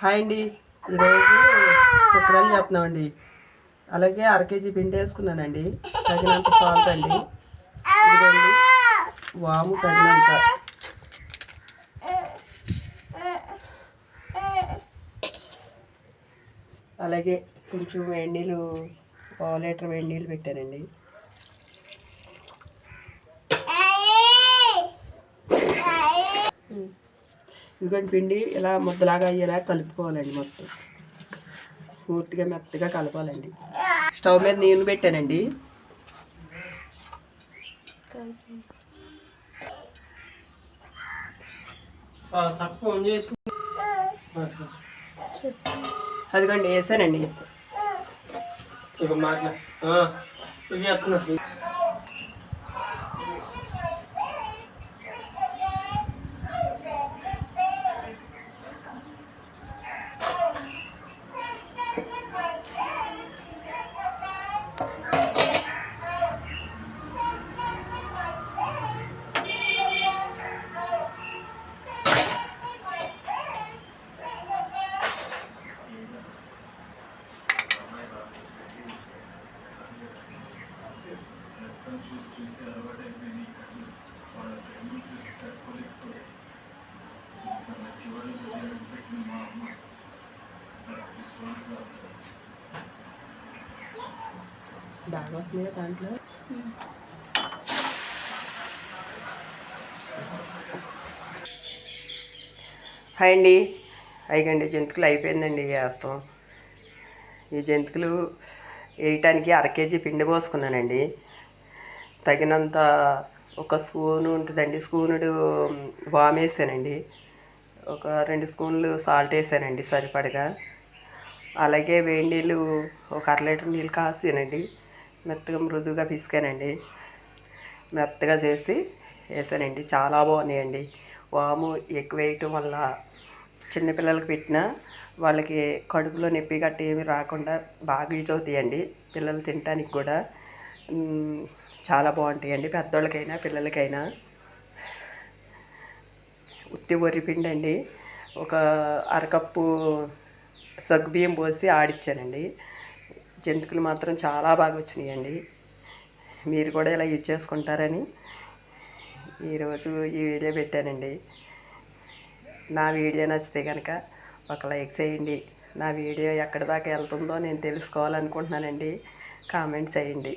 Hi అండి. ఈరోజు చక్రాలు చేస్తున్నామండి. అలాగే అర కేజీ పిండి వేసుకున్నానండి. తగినంత సాల్ట్ అండి. ఇదిగోండి వాము తగినంత. అలాగే కొంచెం వేడి నీళ్ళు పావు లీటర్ వేడి నీళ్ళు పెట్టానండి. ఇదిగోండి పిండి ఇలా ముద్దలాగా అయ్యేలా కలుపుకోవాలండి మొత్తం. స్మూత్గా మెత్తగా కలపాలండి. స్టవ్ మీద నీళ్ళు పెట్టానండి. ఫోన్ చేసి బాగా వస్తుంది దాంట్లో హాయ్ అండి అయిగండి జంతికలు అయిపోయిందండి వేస్తాం ఈ జంతికలు వేయటానికి అర కేజీ పిండి పోసుకున్నానండి. తగినంత ఒక స్పూన్ ఉంటుందండి. స్పూనుడు వామ్ వేసానండి ఒక రెండు స్పూన్లు సాల్ట్ వేసానండి సరిపడగా. అలాగే వేడి నీళ్ళు ఒక అర లీటర్ నీళ్ళు కాసానండి మెత్తగా మృదువుగా పిసికానండి. మెత్తగా చేసి వేసానండి చాలా బాగున్నాయండి. వాము ఎక్కువ వేయటం వల్ల చిన్నపిల్లలకి పెట్టినా వాళ్ళకి కడుపులో నొప్పి గట్ట ఏమి రాకుండా బాగా యూజ్ అవుతాయండి. పిల్లలు తినడానికి కూడా చాలా బాగుంటాయండి పెద్దోళ్ళకైనా పిల్లలకైనా. ఉత్తి వరిపిండి అండి ఒక అరకప్పు సగ్గుబియ్యం పోసి ఆడిచ్చానండి. జంతికలు మాత్రం చాలా బాగా వచ్చినాయండి. మీరు కూడా ఇలా యూజ్ చేసుకుంటారని ఈరోజు ఈ వీడియో పెట్టానండి. నా వీడియో నచ్చితే కనుక ఒక లైక్ చేయండి. నా వీడియో ఎక్కడి దాకా వెళ్తుందో నేను తెలుసుకోవాలనుకుంటున్నానండి. కామెంట్ చేయండి.